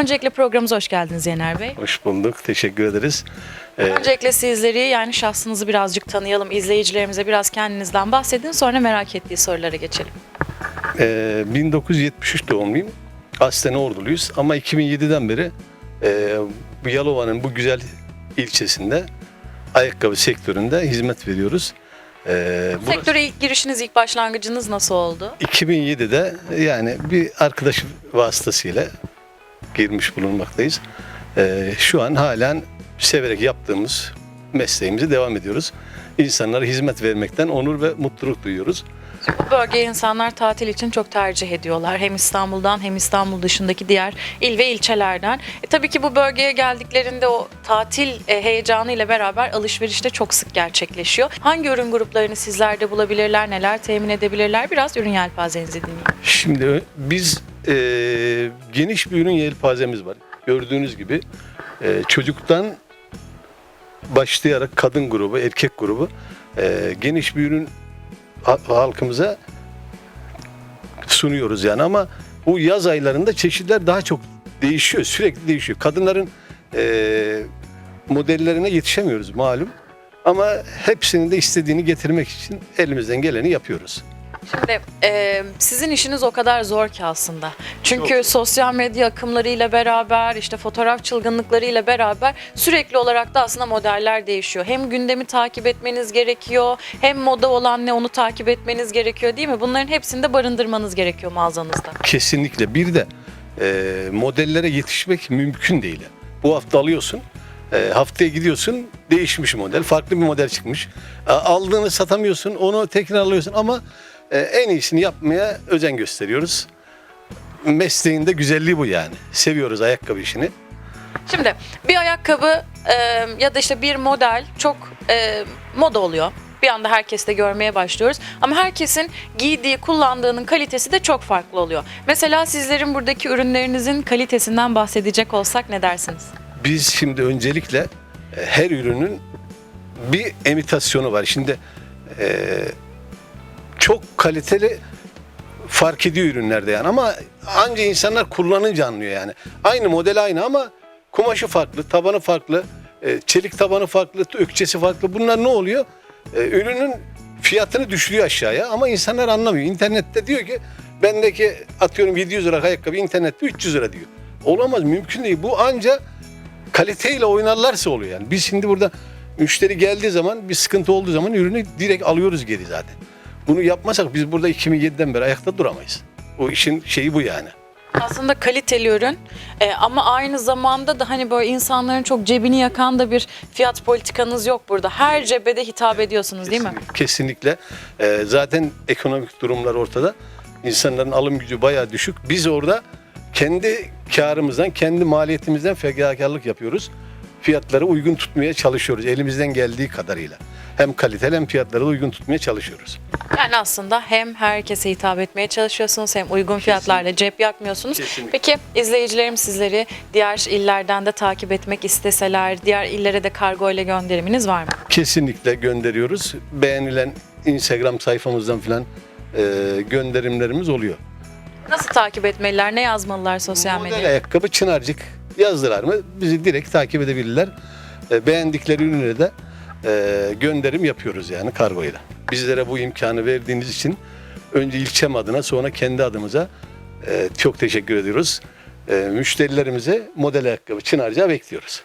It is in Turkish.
Öncelikle programımıza hoş geldiniz Yener Bey. Hoş bulduk. Teşekkür ederiz. Ee, Öncelikle sizleri yani şahsınızı birazcık tanıyalım. İzleyicilerimize biraz kendinizden bahsedin. Sonra merak ettiği sorulara geçelim. e, 1973 doğumluyum. Aslen Orduluyuz ama 2007'den beri e, bu Yalova'nın bu güzel ilçesinde ayakkabı sektöründe hizmet veriyoruz. E, burası- Sektöre ilk girişiniz, ilk başlangıcınız nasıl oldu? 2007'de yani bir arkadaş vasıtasıyla girmiş bulunmaktayız. E, şu an halen severek yaptığımız mesleğimize devam ediyoruz. İnsanlara hizmet vermekten onur ve mutluluk duyuyoruz. Bu bölgeyi insanlar tatil için çok tercih ediyorlar. Hem İstanbul'dan hem İstanbul dışındaki diğer il ve ilçelerden. E, tabii ki bu bölgeye geldiklerinde o tatil e, heyecanı ile beraber alışveriş de çok sık gerçekleşiyor. Hangi ürün gruplarını sizlerde bulabilirler, neler temin edebilirler? Biraz ürün yelpazenizi dinleyin. Şimdi biz e, geniş bir ürün yelpazemiz var. Gördüğünüz gibi e, çocuktan başlayarak kadın grubu, erkek grubu e, geniş bir ürün ha- halkımıza sunuyoruz yani ama bu yaz aylarında çeşitler daha çok değişiyor, sürekli değişiyor. Kadınların e, modellerine yetişemiyoruz malum. Ama hepsinin de istediğini getirmek için elimizden geleni yapıyoruz. Şimdi e, sizin işiniz o kadar zor ki aslında. Çünkü sosyal medya akımlarıyla beraber, işte fotoğraf çılgınlıklarıyla beraber sürekli olarak da aslında modeller değişiyor. Hem gündemi takip etmeniz gerekiyor, hem moda olan ne onu takip etmeniz gerekiyor değil mi? Bunların hepsini de barındırmanız gerekiyor mağazanızda. Kesinlikle. Bir de e, modellere yetişmek mümkün değil. Bu hafta alıyorsun, e, haftaya gidiyorsun, değişmiş model, farklı bir model çıkmış. E, aldığını satamıyorsun, onu tekrar alıyorsun ama en iyisini yapmaya özen gösteriyoruz. Mesleğin de güzelliği bu yani. Seviyoruz ayakkabı işini. Şimdi bir ayakkabı e, ya da işte bir model çok e, moda oluyor. Bir anda herkes de görmeye başlıyoruz. Ama herkesin giydiği, kullandığının kalitesi de çok farklı oluyor. Mesela sizlerin buradaki ürünlerinizin kalitesinden bahsedecek olsak ne dersiniz? Biz şimdi öncelikle e, her ürünün bir imitasyonu var. Şimdi e, çok kaliteli fark ediyor ürünlerde yani ama anca insanlar kullanınca anlıyor yani. Aynı model aynı ama kumaşı farklı, tabanı farklı, e, çelik tabanı farklı, ökçesi farklı. Bunlar ne oluyor? E, ürünün fiyatını düşürüyor aşağıya ama insanlar anlamıyor. İnternette diyor ki bendeki atıyorum 700 lira ayakkabı internette 300 lira diyor. Olamaz mümkün değil. Bu anca kaliteyle oynarlarsa oluyor yani. Biz şimdi burada müşteri geldiği zaman bir sıkıntı olduğu zaman ürünü direkt alıyoruz geri zaten. Bunu yapmasak biz burada 2007'den beri ayakta duramayız. O işin şeyi bu yani. Aslında kaliteli ürün e, ama aynı zamanda da hani böyle insanların çok cebini yakan da bir fiyat politikanız yok burada. Her cebede hitap ediyorsunuz değil mi? Kesinlikle. Ee, zaten ekonomik durumlar ortada. İnsanların alım gücü bayağı düşük. Biz orada kendi karımızdan, kendi maliyetimizden fedakarlık yapıyoruz. Fiyatları uygun tutmaya çalışıyoruz elimizden geldiği kadarıyla. Hem kaliteli hem fiyatları da uygun tutmaya çalışıyoruz. Yani aslında hem herkese hitap etmeye çalışıyorsunuz hem uygun fiyatlarla cep yakmıyorsunuz. Kesinlikle. Peki izleyicilerim sizleri diğer illerden de takip etmek isteseler, diğer illere de kargo ile gönderiminiz var mı? Kesinlikle gönderiyoruz. Beğenilen Instagram sayfamızdan falan e, gönderimlerimiz oluyor. Nasıl takip etmeliler, ne yazmalılar sosyal Model medyada? ayakkabı Çınarcık yazdılar mı bizi direkt takip edebilirler. E, beğendikleri ürüne de e, gönderim yapıyoruz yani kargoyla. Bizlere bu imkanı verdiğiniz için önce ilçem adına sonra kendi adımıza e, çok teşekkür ediyoruz. E, müşterilerimize model ayakkabı Çınarcık'a bekliyoruz.